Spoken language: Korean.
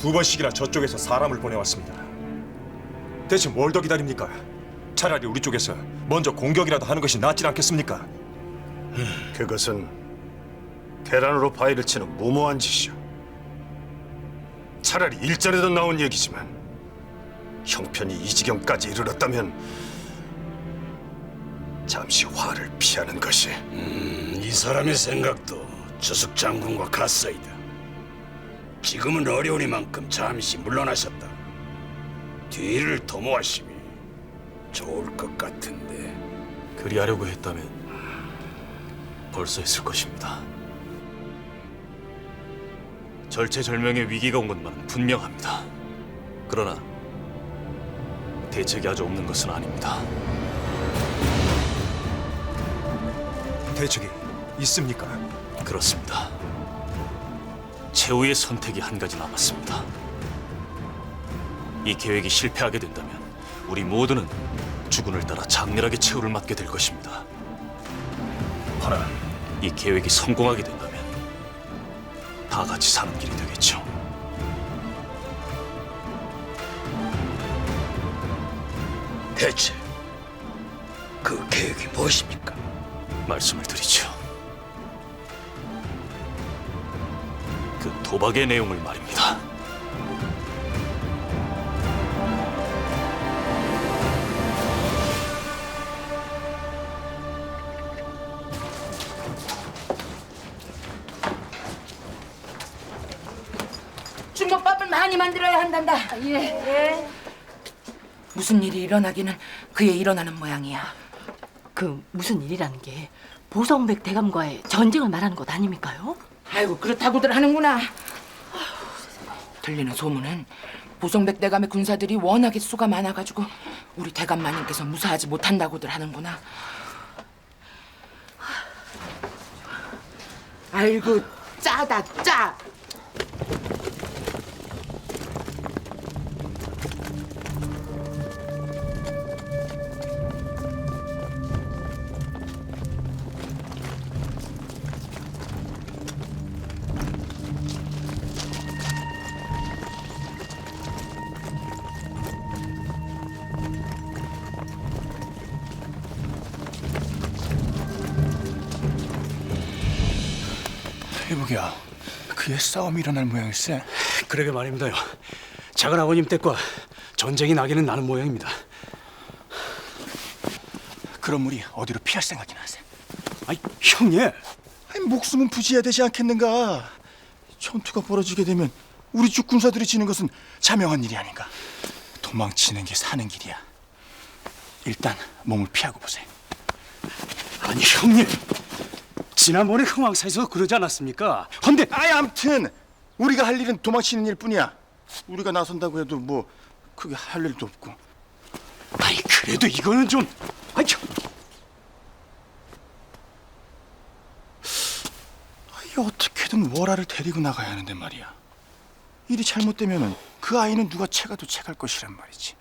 두 번씩이나 저쪽에서 사람을 보내왔습니다. 대체 뭘 더 기다립니까? 차라리 우리 쪽에서 먼저 공격이라도 하는 것이 낫지 않겠습니까? 그것은 계란으로 바위를 치는 무모한 짓이오. 차라리 일전에도 나온 얘기지만 형편이 이 지경까지 이르렀다면 잠시 화를 피하는 것이 이 사람의 생각도 주숙 장군과 같사이다. 지금은 어려우니만큼 잠시 물러나셨다. 뒤를 도모하심이 좋을 것 같은데. 그리하려고 했다면 벌써 했을 것입니다. 절체절명의 위기가 온 것만은 분명합니다. 그러나 대책이 아주 없는 것은 아닙니다. 대책이 있습니까? 그렇습니다. 최후의 선택이 한 가지 남았습니다. 이 계획이 실패하게 된다면 우리 모두는 주군을 따라 장렬하게 최후를 맞게 될 것입니다. 허나 이 계획이 성공하게 된다면 다 같이 사는 길이 되겠죠. 대체 그 계획이 무엇입니까? 말씀을 드리죠. 그 도박의 내용을 말입니다. 주먹밥을 많이 만들어야 한단다. 예. 무슨 일이 일어나기는 그에 일어나는 모양이야. 그 무슨 일이라는 게 보성백 대감과의 전쟁을 말하는 것 아닙니까요? 아이고 그렇다고들 하는구나. 들리는 소문은 보성백 대감의 군사들이 워낙에 수가 많아가지고 우리 대감 마님께서 무사하지 못한다고들 하는구나. 아이고 짜다 짜. 해보기야. 그의 싸움이 일어날 모양일세. 그러게 말입니다요. 작은 아버님 댁과 전쟁이 나기는 나는 모양입니다. 그럼 우리 어디로 피할 생각이나 하세? 아이 형님, 아니 목숨은 부지해야 되지 않겠는가? 전투가 벌어지게 되면 우리 쪽 군사들이 지는 것은 자명한 일이 아닌가? 도망치는 게 사는 길이야. 일단 몸을 피하고 보세. 아니 형님, 지난번에 흥왕사에서 그러지 않았습니까? 헌데 아이 암튼 우리가 할 일은 도망치는 일뿐이야 우리가 나선다고 해도 뭐 크게 할 일도 없고 아이 그래도 이거는 좀, 아이 형, 이 어떻게든 월화를 데리고 나가야 하는데 말이야. 일이 잘못되면은 그 아이는 누가 채가도 채갈 것이란 말이지.